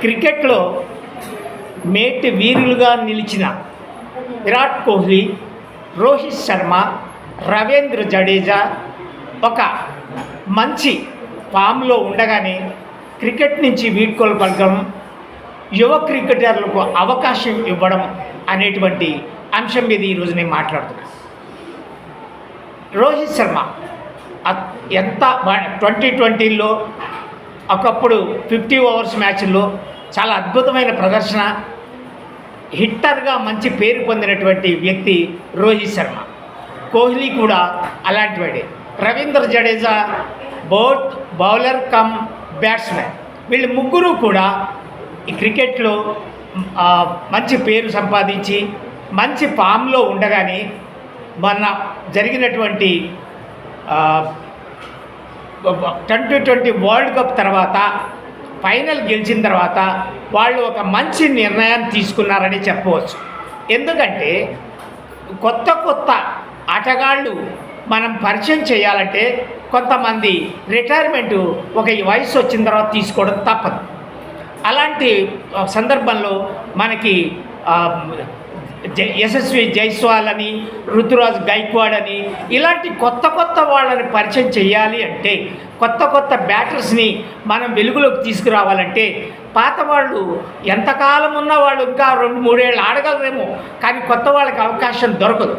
క్రికెట్లో మేటి వీరులుగా నిలిచిన విరాట్ కోహ్లీ రోహిత్ శర్మ రవీంద్ర జడేజా ఒక మంచి ఫామ్లో ఉండగానే క్రికెట్ నుంచి వీడ్కోలు యువ క్రికెటర్లకు అవకాశం ఇవ్వడం అనేటువంటి అంశం మీద ఈరోజు నేను మాట్లాడుతున్నాను రోహిత్ శర్మ ఎంత ట్వంటీ ట్వంటీలో ఒకప్పుడు ఫిఫ్టీ ఓవర్స్ మ్యాచ్ల్లో చాలా అద్భుతమైన ప్రదర్శన హిట్టర్గా మంచి పేరు పొందినటువంటి వ్యక్తి రోహిత్ శర్మ. కోహ్లీ కూడా అలాంటివాడే. రవీంద్ర జడేజా బౌట్ బౌలర్ కమ్ బ్యాట్స్మెన్. వీళ్ళు ముగ్గురు కూడా ఈ క్రికెట్లో మంచి పేరు సంపాదించి మంచి ఫామ్లో ఉండగానే మొన్న జరిగినటువంటి ట్వంటీ ట్వంటీ వరల్డ్ కప్ తర్వాత ఫైనల్ గెలిచిన తర్వాత వాళ్ళు ఒక మంచి నిర్ణయాన్ని తీసుకున్నారని చెప్పవచ్చు. ఎందుకంటే కొత్త కొత్త ఆటగాళ్ళు మనం పరిచయం చేయాలంటే కొంతమంది రిటైర్మెంట్ ఒక వయసు వచ్చిన తర్వాత తీసుకోవడం తప్పదు. అలాంటి సందర్భంలో మనకి యశస్వి జైస్వాల్ అని ఋతురాజ్ గైక్వాడ్ అని ఇలాంటి కొత్త కొత్త వాళ్ళని పరిచయం చేయాలి అంటే కొత్త కొత్త బ్యాటర్స్ని మనం వెలుగులోకి తీసుకురావాలంటే పాత వాళ్ళు ఎంతకాలం ఉన్న వాళ్ళు ఇంకా రెండు మూడేళ్ళు ఆడగలరేమో కానీ కొత్త వాళ్ళకి అవకాశం దొరకదు.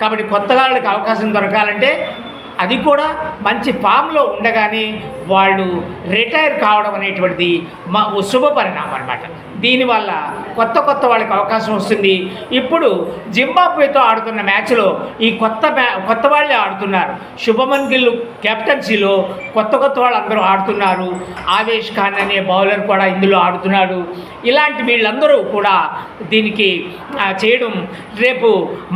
కాబట్టి కొత్త వాళ్ళకి అవకాశం దొరకాలంటే అది కూడా మంచి ఫామ్లో ఉండగానే వాళ్ళు రిటైర్ కావడం అనేటువంటిది మా ఓ శుభ పరిణామం అనమాట దీనివల్ల కొత్త కొత్త వాళ్ళకి అవకాశం వస్తుంది. ఇప్పుడు జింబాబ్వేతో ఆడుతున్న మ్యాచ్లో ఈ కొత్త మ్యా కొత్త వాళ్ళే ఆడుతున్నారు. శుభమన్ గిల్ కెప్టెన్సీలో కొత్త కొత్త వాళ్ళు అందరూ ఆడుతున్నారు. ఆవేష్ ఖాన్ అనే బౌలర్ కూడా ఇందులో ఆడుతున్నాడు. ఇలాంటి వీళ్ళందరూ కూడా దీనికి చేయడం రేపు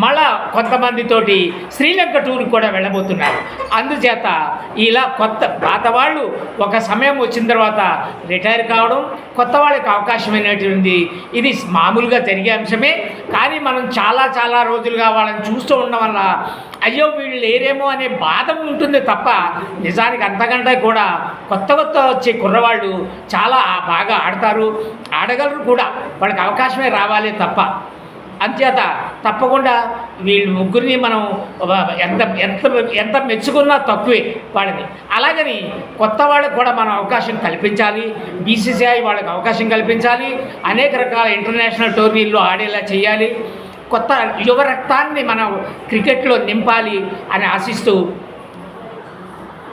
మళ్ళా కొంతమందితోటి శ్రీలంక టూర్కి కూడా వెళ్ళబోతున్నారు. అందుచేత ఇలా కొత్త పాత వాళ్ళు ఒక సమయం వచ్చిన తర్వాత రిటైర్ కావడం కొత్త వాళ్ళకి అవకాశమైనటువంటి ఇది మామూలుగా జరిగే అంశమే. కానీ మనం చాలా చాలా రోజులుగా వాళ్ళని చూస్తూ ఉండడం వల్ల అయ్యో వీళ్ళు లేరేమో అనే బాధ ఉంటుంది తప్ప నిజానికి అంతకంటే కూడా కొత్త కొత్త వచ్చే కుర్రవాళ్ళు చాలా బాగా ఆడతారు. ఆడగలరు కూడా. వాళ్ళకి అవకాశమే రావాలి తప్ప. అంచేత తప్పకుండా వీళ్ళు ముగ్గురిని మనం ఎంత ఎంత ఎంత మెచ్చుకున్నా తక్కువే వాళ్ళని. అలాగని కొత్త వాళ్ళకు కూడా మనం అవకాశం కల్పించాలి బీసీసీఐ వాళ్ళకి అవకాశం కల్పించాలి అనేక రకాల ఇంటర్నేషనల్ టోర్నీల్లో ఆడేలా చేయాలి కొత్త యువ రక్తాన్ని మనం క్రికెట్లో నింపాలి అని ఆశిస్తూ